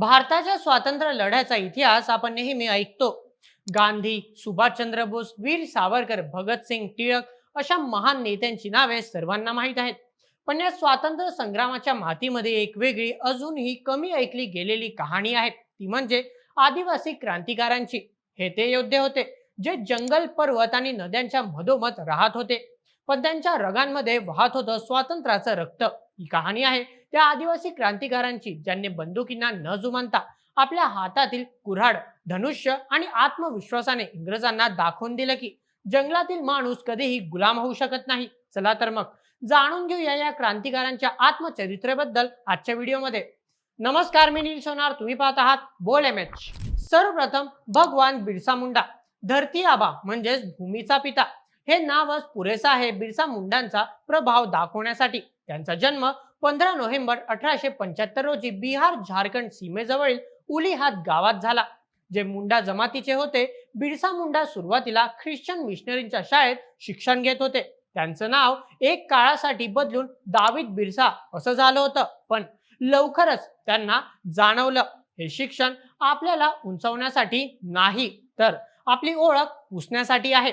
भारताच्या स्वातंत्र्य लढ्याचा इतिहास आपण नेहमी ऐकतो. गांधी सुभाषचंद्र बोस वीर सावरकर भगतसिंग टिळक अशा महान नेत्यांची नावे सर्वांना माहीत आहेत. पण या स्वातंत्र्य संग्रामाच्या मातीमध्ये एक वेगळी अजूनही कमी ऐकली गेलेली कहाणी आहे. ती म्हणजे आदिवासी क्रांतिकारांची. हे ते योद्धे होते जे जंगल पर्वत आणि नद्यांच्या मधोमध राहत होते. पण त्यांच्या रगांमध्ये वाहत होतं स्वातंत्र्याचं रक्त. ही कहाणी आहे. त्या आदिवासी क्रांतिकारांची ज्यांनी बंदुकींना न जुमानता आपल्या हातातील कुऱ्हाड धनुष्य आणि आत्मविश्वासाने इंग्रजांना दाखवून दिलं की जंगलातील माणूस कधीही गुलाम होऊ शकत नाही. चला तर मग जाणून घेऊया या क्रांतिकारांच्या आत्मचरित्रेबद्दल आजच्या व्हिडिओमध्ये. नमस्कार मी नील सोनार. तुम्ही पाहत आहात बोल एम एच सर्वप्रथम भगवान बिरसा मुंडा धरती आबा म्हणजेच भूमीचा पिता. हे नावच पुरेसा आहे बिरसा मुंडांचा प्रभाव दाखवण्यासाठी. त्यांचा जन्म पंधरा नोव्हेंबर अठराशे पंच्याहत्तर रोजी बिहार झारखंड सीमेजवळील उलिहात गावात झाला. जे मुंडा जमातीचे होते बिरसा मुंडा सुरुवातीला ख्रिश्चन मिशनरींच्या शाळेत शिक्षण घेत होते. त्यांचं नाव एक काळासाठी बदलून दावीद बिरसा असं झालं होतं. पण लवकरच त्यांना जाणवलं हे शिक्षण आपल्याला उंचवण्यासाठी नाही तर आपली ओळख पुसण्यासाठी आहे.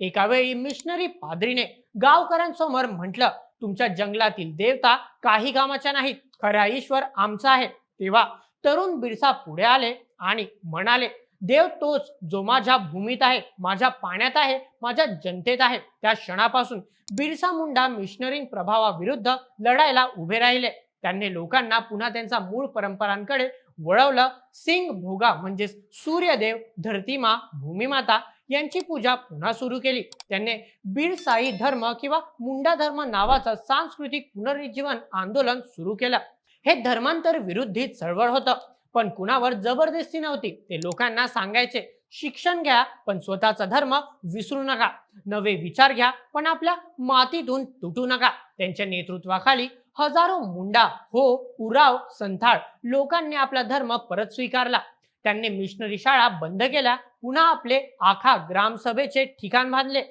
एका वेळी मिशनरी पादरीने गावकऱ्यांसमोर म्हटलं तुमच्या जंगलातील देवता काही कामाच्या नाहीत. खरा ईश्वर आमचा आहे. तेव्हा तरुण बिरसा पुढे आले आणि म्हणाले देव तोच जो माझ्या भूमीत आहे माझ्या पाण्यात आहे माझ्या जनतेत आहे. त्या क्षणापासून बिरसा मुंडा मिशनरी प्रभावाविरुद्ध लढायला उभे राहिले. त्यांनी लोकांना पुन्हा त्यांचा मूळ परंपरांकडे वळवलं. सिंग भोगा म्हणजेच सूर्यदेव धरतीमा भूमिमाता यांची पूजा पुन्हा सुरू केली. त्यांनी बीरसाई धर्म किंवा मुंडा धर्म नावाचं सांस्कृतिक पुनरुज्जीवन आंदोलन सुरू केलं. हे धर्मांतर विरुद्धी चळवळ होतं. पण कुणावर जबरदस्ती नव्हती ते लोकांना सांगायचे. शिक्षण घ्या पण स्वतःचा धर्म विसरू नका. नवे विचार घ्या पण आपल्या मातीतून तुटू नका. त्यांच्या नेतृत्वाखाली हजारो मुंडा हो उराव संथाळ लोकांनी आपला धर्म परत स्वीकारला. त्यांनी मिशनरी शाळा बंद केल्या पुन्हा आपले आखा ग्रामसभेचे ठिकाण बांधले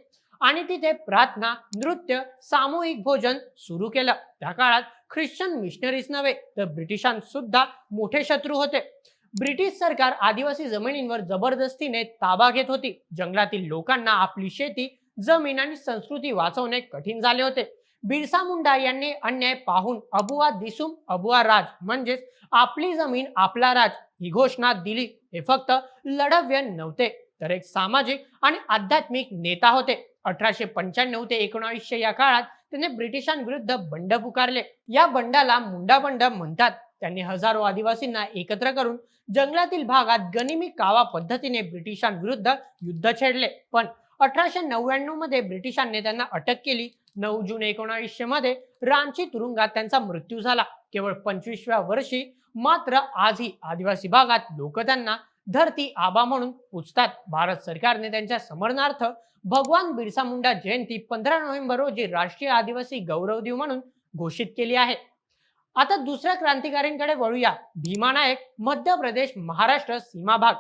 आणि तिथे प्रार्थना नृत्य सामूहिक भोजन सुरू केलं. त्या काळात ख्रिश्चन मिशनरीज नव्हे तर ब्रिटिशांसुद्धा मोठे शत्रू होते. ब्रिटिश सरकार आदिवासी जमिनींवर जबरदस्तीने ताबा घेत होती. जंगलातील लोकांना आपली शेती जमीन आणि संस्कृती वाचवणे कठीण झाले होते. बिरसा मुंडा यांनी अन्याय पाहून अबुआ दिसूम अबुआ राज म्हणजेच आपली जमीन आपला राज ही घोषणा दिली. हे फक्त लढव्य नव्हते तर एक सामाजिक आणि आध्यात्मिक नेता होते. अठराशे पंच्याण्णव ते एकोणावीसशे या काळात त्याने ब्रिटिशांविरुद्ध बंड पुकारले. या बंडाला मुंडा बंड म्हणतात. त्यांनी हजारो आदिवासींना एकत्र करून जंगलातील भागात गनिमी कावा पद्धतीने ब्रिटिशांविरुद्ध युद्ध छेडले. पण अठराशे नव्याण्णवमध्ये ब्रिटिशांनी त्यांना अटक केली. नऊ जून एकोणावीसशे मध्ये रांची तुरुंगात त्यांचा मृत्यू झाला. केवळ पंचवीसव्या वर्षी मात्र आजही आदिवासी भागात लोक त्यांना धरती आबा म्हणून पूजतात. भारत सरकारने त्यांच्या समरणार्थ भगवान बिरसा मुंडा जयंती पंधरा नोव्हेंबर रोजी राष्ट्रीय आदिवासी गौरव दिन म्हणून घोषित केली आहे. आता दुसऱ्या क्रांतिकारींकडे वळूया. भीमा नायक मध्य प्रदेश महाराष्ट्र सीमा भाग.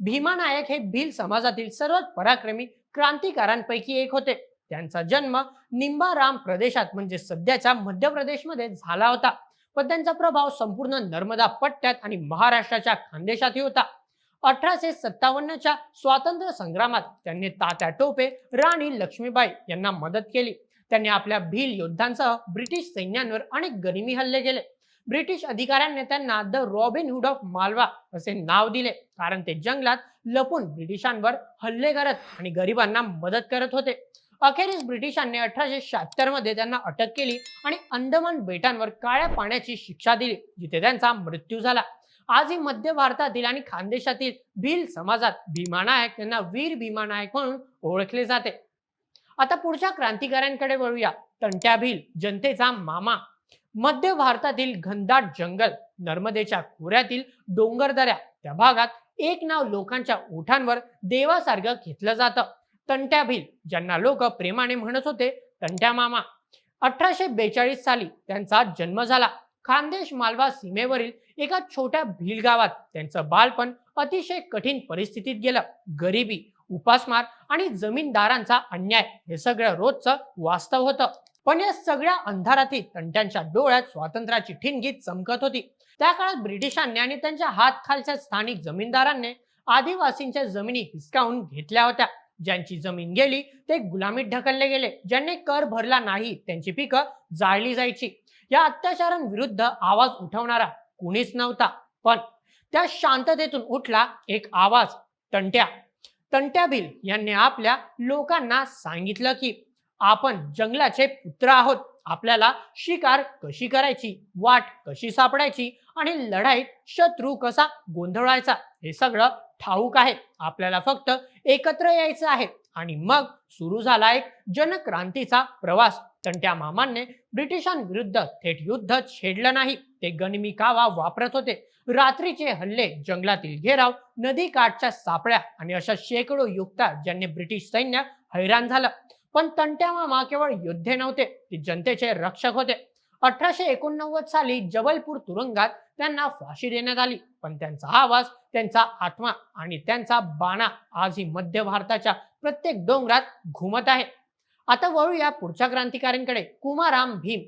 भीमा नायक हे भील समाजातील सर्वात पराक्रमी क्रांतिकारांपैकी एक होते. त्यांचा जन्म निंबाराम प्रदेशात म्हणजे सध्याच्या मध्य प्रदेशमध्ये झाला होता. पण त्यांचा प्रभाव संपूर्ण नर्मदा पट्ट्यात आणि महाराष्ट्राच्या खानदेशातही होता. अठराशे सत्तावन्नच्या स्वातंत्र्य संग्रामात त्यांनी तात्या टोपे राणी लक्ष्मीबाई यांना मदत केली. त्यांनी आपल्या भील योद्धांसह ब्रिटिश सैन्यांवर अनेक गनिमी हल्ले केले. ब्रिटिश अधिकाऱ्यांनी त्यांना the Robin Hood of Malwa असे नाव दिले कारण ते जंगलात लपून ब्रिटिशांवर हल्ले करत आणि गरिबांना मदत करत होते. अखेरीस ब्रिटिशांनी अठराशे शहात्तरमध्ये त्यांना अटक केली आणि अंदमान बेटांवर काळ्या पाण्याची शिक्षा दिली जिथे त्यांचा मृत्यू झाला. आजही मध्य भारतातील आणि खानदेशातील भील समाजात भीमा नायक यांना वीर भीमा नायक म्हणून ओळखले जाते. आता पुढच्या क्रांतिकाऱ्यांकडे वळूया. तंट्या भील जनतेचा मामा. मध्य भारतातील घनदाट जंगल नर्मदेच्या खोऱ्यातील डोंगरदऱ्या त्या भागात एक नाव लोकांच्या ओठांवर देवासारखं घेतलं जातं. तंट्या भील ज्यांना लोक प्रेमाने म्हणत होते तंट्या मामा. अठराशे बेचाळीस साली त्यांचा जन्म झाला. खानदेश मालवा सीमेवरील एका छोट्या भिल गावात त्यांचं बालपण अतिशय कठीण परिस्थितीत गेलं. गरिबी उपासमार आणि जमीनदारांचा अन्याय हे सगळं रोजचं वास्तव होतं. पण या सगळ्या अंधारातही तंट्यांच्या डोळ्यात स्वातंत्र्याची ठिणगी चमकत होती. त्या काळात ब्रिटिशांनी आणि त्यांच्या हातखालच्या स्थानिक जमीनदारांनी आदिवासींच्या जमिनी हिसकावून घेतल्या होत्या. ज्यांची जमीन गेली ते गुलामीत ढकलले गेले. ज्यांनी कर भरला नाही त्यांची पिकं जाळली जायची. या अत्याचारांविरुद्ध आवाज उठवणारा कुणीच नव्हता. पण त्या शांततेतून उठला एक आवाज तंट्या. तंट्याबिल यांनी आपल्या लोकांना सांगितलं की आपण जंगलाचे पुत्र आहोत. आपल्याला शिकार कशी करायची? वाट कशी सापडायची? आणि लढाईत शत्रू कसा गोंधळायचा? हे सगळं ठाऊक आहे. आपल्याला फक्त एकत्र यायचं आहे. आणि मग सुरू झाला एक जनक्रांतीचा प्रवास. तंट्या मामांनी ब्रिटिशांविरुद्ध थेट युद्ध छेडलं नाही. ते गनिमी कावा वापरत होते. रात्रीचे हल्ले जंगलातील घेराव नदी काठच्या सापळ्या आणि अशा शेकडो युक्ता ज्यांनी ब्रिटिश सैन्य हैराण झालं. पण तंट्या मामा केवळ योद्धे नव्हते ते जनतेचे रक्षक होते. अठराशे एकोणनव्वद साली जबलपूर तुरुंगात त्यांना फाशी देण्यात आली. पण त्यांचा आवाज त्यांचा आत्मा आणि त्यांचा बाणा आजही मध्य भारताच्या प्रत्येक डोंगरात घुमत आहे. आता वळूया पुढच्या क्रांतिकाऱ्यांकडे कुमाराम भीम.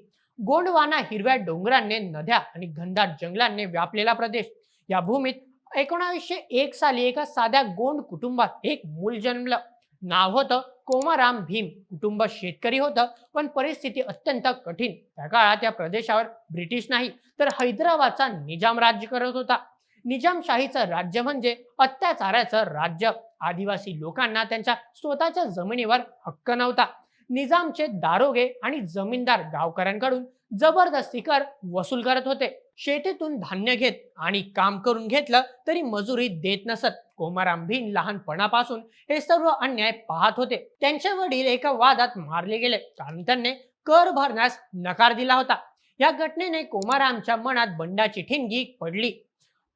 गोंडवाना हिरव्या डोंगरांनी नद्या आणि घनदाट जंगलांनी व्यापलेला प्रदेश. या भूमीत एकोणावीसशे एक साली एका साध्या गोंड कुटुंबात एक मूल जन्मलं. नाव होतं कोमाराम भीम. कुटुंब शेतकरी होतं पण परिस्थिती अत्यंत कठीण. त्या काळात या प्रदेशावर ब्रिटिश नाही तर हैदराबादचा निजाम राज्य करत होता. निजामशाहीचं राज्य म्हणजे अत्याचाराचं राज्य. आदिवासी लोकांना त्यांच्या स्वतःच्या जमिनीवर हक्क नव्हता. निजामचे दारोगे आणि जमीनदार गावकऱ्यांकडून जबरदस्ती कर वसूल करत होते. शेतीतून धान्य घेत आणि काम करून घेतलं तरी मजुरी देत नसत. कोमाराम भीम लहानपणापासून हे सर्व अन्याय पाहत होते. त्यांचे वडील एका वादात मारले गेले. कारण त्यांनी कर भरण्यास नकार दिला होता. या घटनेने कोमारामच्या मनात बंडाची ठिणगी पडली.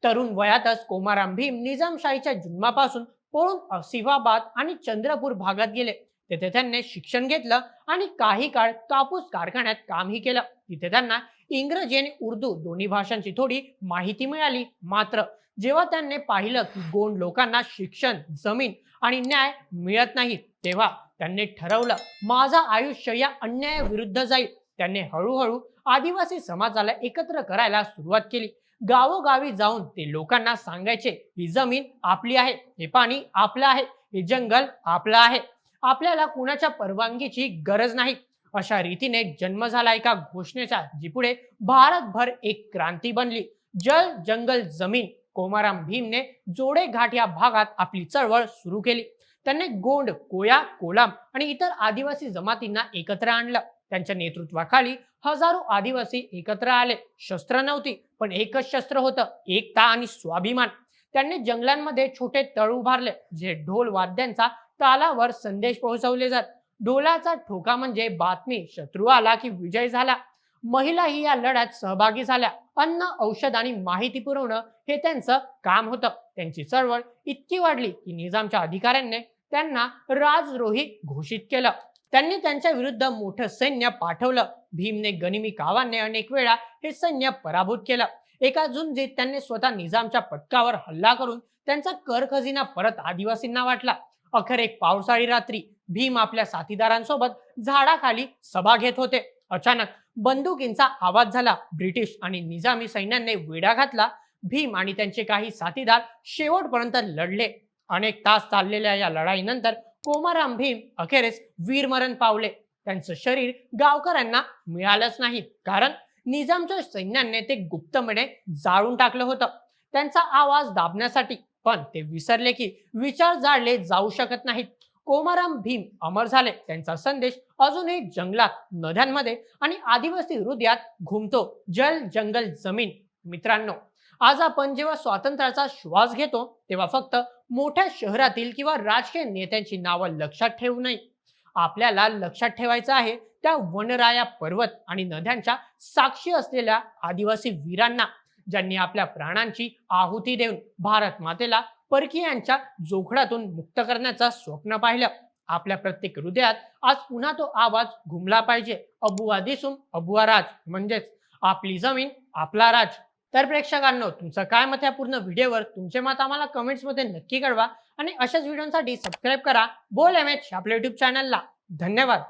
तरुण वयातच कोमाराम भीम निजामशाहीच्या जुन्मापासून पळून असिफाबाद आणि चंद्रपूर भागात गेले. तेथे त्यांनी शिक्षण घेतलं आणि काही काळ कापूस कारखान्यात कामही केलं. तिथे त्यांना इंग्रजी आणि उर्दू दोन्ही भाषांची थोडी माहिती मिळाली मात्र जेव्हा त्यांनी पाहिलं की गोंड लोकांना शिक्षण जमीन आणि न्याय मिळत नाही तेव्हा त्यांनी ठरवलं माझं आयुष्य या अन्यायाविरुद्ध जाईल. त्यांनी हळूहळू आदिवासी समाजाला एकत्र करायला सुरुवात केली. गावोगावी जाऊन ते लोकांना सांगायचे ही जमीन आपली आहे हे पाणी आपलं आहे हे जंगल आपलं आहे. आपल्याला कुणाच्या परवानगीची गरज नाही. अशा रीतीने जन्म झाला एका घोषणेचा जी पुढे भारतभर एक क्रांती बनली. जल जंगल जमीन कोमाराम भीमने जोडे घाट या भागात आपली चळवळ सुरू केली. त्यांनी गोंड कोया कोलाम आणि इतर आदिवासी जमातींना एकत्र आणलं. त्यांच्या नेतृत्वाखाली हजारो आदिवासी एकत्र आले. शस्त्र नव्हती पण एकच शस्त्र होतं एकता आणि स्वाभिमान. त्यांनी जंगलांमध्ये छोटे तळ उभारले जे ढोल वाद्यांचा तालावर संदेश पोहोचवले जात. डोलाचा ठोका म्हणजे बातमी शत्रू आला की विजय झाला. महिला ही या लढ्यात सहभागी झाल्या. अन्न औषध आणि माहिती पुरवणं हे त्यांचं काम होतं. त्यांची चळवळ इतकी वाढली की निजामच्या अधिकाऱ्यांनी त्यांना राजद्रोही घोषित केलं. त्यांनी त्यांच्या विरुद्ध मोठं सैन्य पाठवलं. भीमने गनिमी कावाने अनेक वेळा हे सैन्य पराभूत केलं. एका झुंजीत त्यांनी स्वतः निजामच्या पटकावर हल्ला करून त्यांचा कर खजिना परत आदिवासींना वाटला. अखेर एक पावसाळी रात्री भीम आपल्या साथीदारांसोबत झाडाखाली सभा घेत होते. अचानक बंदुकींचा आवाज झाला. ब्रिटिश आणि निजामी सैन्याने वेढा घातला. भीम आणि त्यांचे काही साथीदार शेवटपर्यंत लढले. अनेक तास चाललेल्या या लढाईनंतर कोमाराम भीम अखेरीस वीरमरण पावले. त्यांचं शरीर गावकऱ्यांना मिळालंच नाही. कारण निजामच्या सैन्याने ते गुप्तपणे जाळून टाकलं होतं. त्यांचा आवाज दाबण्यासाठी पण ते विसरले की विचार जाळले जाऊ शकत नाहीत. कोमाराम भीम अमर झाले. त्यांचा संदेश अजूनही जंगलात नद्यांमध्ये आणि आदिवासी हृदयात घुमतो. जल जंगल जमीन. मित्रांनो आज आपण जेव्हा स्वातंत्र्याचा श्वास घेतो तेव्हा फक्त मोठ्या शहरातील किंवा राजकीय नेत्यांची नावं लक्षात ठेवू नये. आपल्याला लक्षात ठेवायचं आहे त्या वनराया पर्वत आणि नद्यांच्या साक्षी असलेल्या आदिवासी वीरांना. ज्यांनी आपल्या प्राणांची आहुती देऊन भारत मातेला परकीयांच्या जोखडातून मुक्त करण्याचं स्वप्न पाहिलं. आपल्या प्रत्येक हृदयात आज पुन्हा तो आवाज घुमला पाहिजे. अबुआ दिसून अबुआ राज म्हणजेच आपली जमीन आपला राज. तर प्रेक्षकांनो तुमचं काय मत या पूर्ण व्हिडिओवर? तुमचे मत आम्हाला कमेंट्समध्ये नक्की कळवा आणि अशाच व्हिडिओसाठी सबस्क्राईब करा. बोल एम एच आपल्या युट्यूब चॅनलला धन्यवाद.